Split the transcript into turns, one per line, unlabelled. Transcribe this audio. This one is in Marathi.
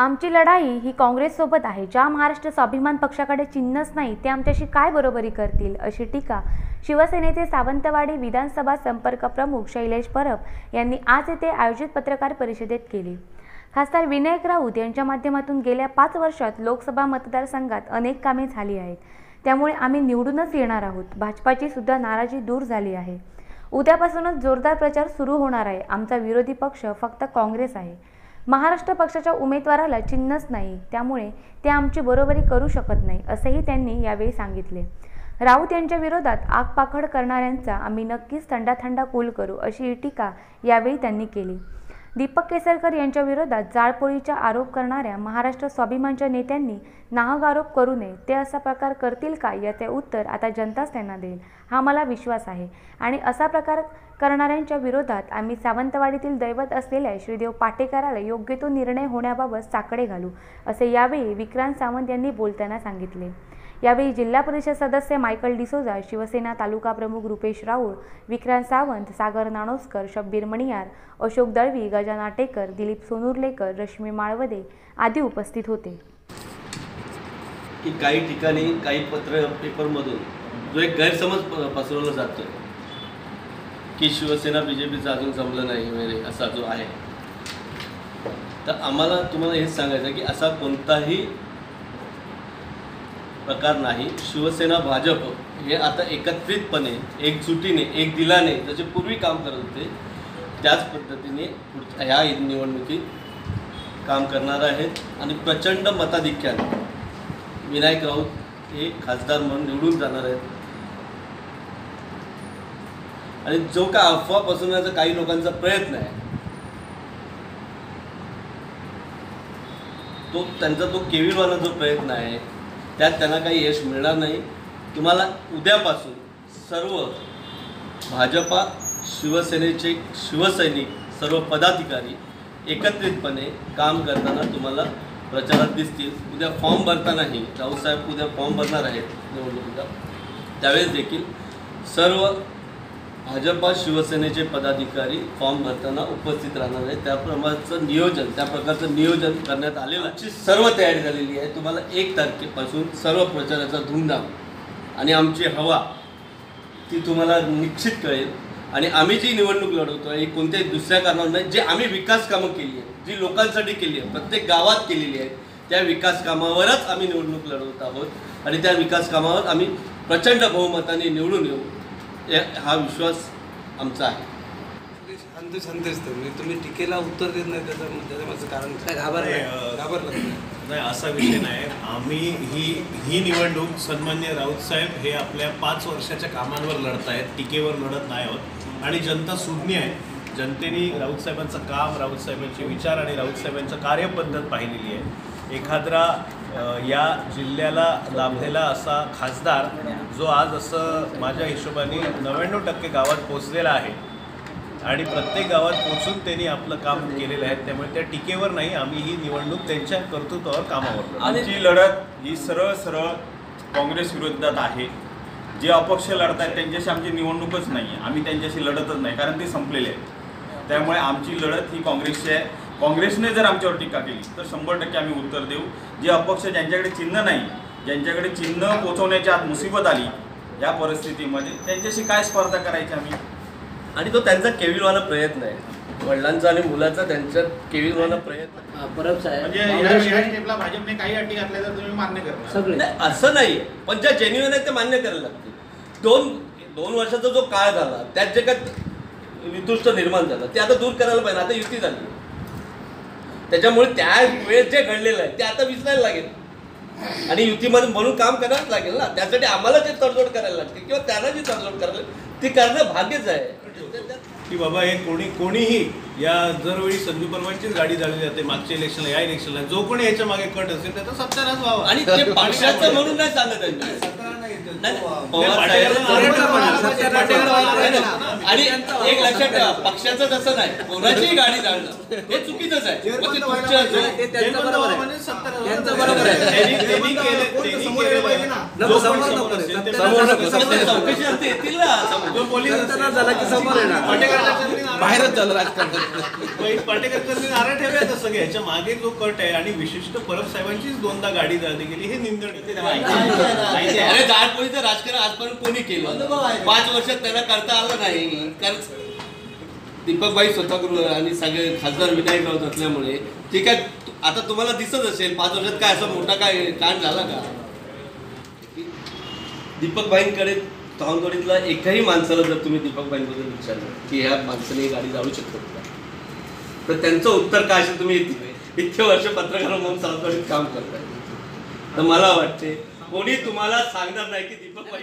आमची लढाई ही काँग्रेससोबत आहे. ज्या महाराष्ट्र स्वाभिमान पक्षाकडे चिन्हच नाही ते आमच्याशी काय बरोबरी करतील? अशी टीका शिवसेनेचे सावंतवाडी विधानसभा संपर्क प्रमुख शैलेश परब यांनी आज येथे आयोजित पत्रकार परिषदेत केली. खासदार विनायक राऊत यांच्या माध्यमातून गेल्या पाच वर्षात लोकसभा मतदारसंघात अनेक कामे झाली आहेत. त्यामुळे आम्ही निवडूनच येणार आहोत. भाजपाची सुद्धा नाराजी दूर झाली आहे. उद्यापासूनच जोरदार प्रचार सुरू होणार आहे. आमचा विरोधी पक्ष फक्त काँग्रेस आहे. महाराष्ट्र पक्षाच्या उमेदवाराला चिन्हच नाही. त्यामुळे ते आमची बरोबरी करू शकत नाही असेही त्यांनी यावेळी सांगितले. राऊत यांच्या विरोधात आगपाखड करणाऱ्यांचा आम्ही नक्कीच थंडाथंडा कूल करू अशी टीका यावेळी त्यांनी केली. दीपक केसरकर यांच्या विरोधात जाळपोळीचा आरोप करणाऱ्या महाराष्ट्र स्वाभिमानच्या नेत्यांनी नाहक आरोप करू नये ते असा प्रकार करतील का याचे उत्तर आता जनताच त्यांना देईल हा मला विश्वास आहे. आणि असा प्रकार करणाऱ्यांच्या विरोधात आम्ही सावंतवाडीतील दैवत असलेल्या श्रीदेव पाटेकराला योग्य तो निर्णय होण्याबाबत साकडे घालू असे यावेळी विक्रांत सावंत यांनी बोलताना सांगितले. यावेळी जिल्हा परिषद सदस्य मायकल डिसोजा शिवसेना तालुका प्रमुख रुपेश राऊळ विक्रांत सावंत सागर नाणोसकर शब्बीर मणियार अशोक दळवी गजाना टेकर दिलीप सोनुर्लेकर रश्मी माळवदे आदी उपस्थित होते.
की काही ठिकाणी काही पत्र पेपरमधून जो एक गैरसमज पसरवला जातो की शिवसेना बी जे पीचं अजून जमलं नाही वगैरे असा जो आहे. तर आम्हाला तुम्हाला हेच सांगायचं की असा कोणताही प्रकार नाही. शिवसेना भाजप हे आता एकत्रितपणे एकजुटीने एक दिलाने जसे पूर्वी काम करत होते त्याच पद्धतीने पुढच्या ह्या निवडणुकीत काम करणार आहेत. आणि प्रचंड मताधिक्याने विनायक राऊत हे खासदार म्हणून निवडून जाणार आहेत. आणि जो का अफवा पसरवण्याचा काही लोकांचा प्रयत्न आहे तो त्यांचा तो केविलवाला जो प्रयत्न आहे त्यात त्यांना काही यश मिळणार नाही. तुम्हाला उद्यापासून सर्व भाजपा शिवसेनेचे शिवसैनिक सर्व पदाधिकारी एकत्रितपणे काम करताना तुम्हाला प्रचारात दिसतील. उद्या फॉर्म भरतानाही राऊसाहेब उद्या फॉर्म भरणार आहेत निवडणुकीचा. त्यावेळेस देखील सर्व भाजपा शिवसेनेचे पदाधिकारी फॉर्म भरताना उपस्थित राहणार आहेत. त्याप्रमाणेचं नियोजन त्या प्रकारचं नियोजन करण्यात आलेलं आहे. सर्व तयारी झालेली आहे. तुम्हाला एक तारखेपासून सर्व प्रचाराचा धूमधाम आणि आमची हवा ती तुम्हाला निश्चित कळेल. आणि आम्ही जी निवडणूक लढवतो ही कोणत्याही दुसऱ्या कारणावर नाही. जे आम्ही विकास कामं केली आहे जी लोकांसाठी केली आहे प्रत्येक गावात केलेली आहे त्या विकास कामावरच आम्ही निवडणूक लढवत आहोत. आणि त्या विकास कामावर आम्ही प्रचंड बहुमताने निवडून येऊ. हा विश्वास आमचा आहे.
शांत असतं म्हणजे तुम्ही टीकेला उत्तर देत नाही त्याचं त्याचं माझं कारण काय? घाबरलं घाबरलं.
नाही? असा विषय नाही. आम्ही ही ही निवडणूक सन्मान्य राऊत साहेब हे आपल्या पाच वर्षाच्या कामांवर लढत आहेत टीकेवर लढत नाही आहोत. आणि जनता सुज्ञ आहे. जनतेने राऊत साहेबांचं काम राऊत साहेबांचे विचार आणि राऊत साहेबांचं कार्यपद्धत पाहिलेली आहे. एखादा या जिल्ह्याला लाभलेला असा खासदार जो आज असं माझ्या हिशोबाने नव्याण्णव टक्के गावात पोचलेला आहे. आणि प्रत्येक गावात पोचून त्यांनी आपलं काम केलेलं आहे. त्यामुळे त्या टीकेवर नाही आम्ही ही निवडणूक त्यांच्या कर्तृत्वावर कामावर.
आमची लढत ही सरळ सरळ काँग्रेस विरोधात आहे. जे अपक्ष लढत आहेत त्यांच्याशी आमची निवडणूकच नाही आम्ही त्यांच्याशी लढतच नाही कारण ते संपलेले आहेत. त्यामुळे आमची लढत ही काँग्रेसची आहे. काँग्रेसने जर आमच्यावर टीका केली तर शंभर टक्के आम्ही उत्तर देऊ. जे अपक्ष ज्यांच्याकडे चिन्ह नाही ज्यांच्याकडे चिन्ह पोचवण्याची आज मुसीबत आली या परिस्थितीमध्ये त्यांच्याशी काय स्पर्धा करायची आम्ही?
आणि तो त्यांचा केविलवाला प्रयत्न आहे. वडिलांचा आणि मुलाचा त्यांचा केविलवाला प्रयत्न
परब साहेब
म्हणजे भाजपने काही अटी घातल्या तर तुम्ही मान्य करणार.
सगळे.
नाही असं नाही पण ज्या जेन्युअन आहेत ते मान्य करायला लागते दोन दोन वर्षाचा जो काळ झाला त्यात जे काय वितुष्ट निर्माण झालं ते आता दूर करायला पाहिजे. आता युती झाली. त्याच्यामुळे त्या वेळेस जे घडलेलं आहे ते आता विसरायला लागेल. आणि युतीमध्ये म्हणून काम करावंच लागेल ना. त्यासाठी आम्हाला जे तडजोड करायला लागते किंवा त्यांना जी तडजोड करायला लागते, ती करणं भाग्यच आहे.
की बाबा हे कोणी कोणीही या दरवेळी संजू परवांचीच गाडी झालेली जाते मागच्या इलेक्शनला या इलेक्शनला जो कोणी याच्या मागे कट असेल त्याचा सत्यानाश व्हावा.
आणि ते पक्षाचं म्हणून नाही सांगत आहे. मी.
सत्यानाश नाही,
नाही, पवार साहेब आणि एक लक्षात ठेवा पक्षाचं तसं नाही. कोणाचीही गाडी जाणणं हे चुकीचंच आहे. मग ते.
त्यांचं बरोबर आहे. त्यांनी- त्यांनी केलं- त्यांनी केलेलं आहे. जो पण समोर असेल, ते
मग ते चौकशी असते येतील ना समोर.
जो पोलीस
बाहेरच झालं राजकारण
पाटेकरकरांनी नारळ ठेवले तसं ह्याच्या मागे जो कट आहे आणि विशिष्ट परब साहेबांचीच दोनदा गाडी जाळली गेली. हे.
अरे जाडपोळीचं राजकारण आजपर्यंत कोणी केलं? पाच वर्षात त्यांना करता आलं नाही. कारण दीपकबाई स्वतः करू आणि सगळे खासदार विनायक राऊत असल्यामुळे ठीक आहे तु- आता तुम्हाला दिसत असेल पाच वर्षात काय असं मोठा काय कांड झाला का? दीपकबाईंकडे सावंतवाडीतला एकाही माणसाला जर तुम्ही दीपकबाईंबद्दल विचारलं की ह्या माणसाने गाडी जाऊ शकतात का? तर त्यांचं उत्तर काय असेल तुम्ही इतके- इतके वर्ष पत्रकार म्हणून सावंतवाडीत काम करताय. तर मला वाटते कोणी तुम्हाला सांगणार नाही की दीपकबाई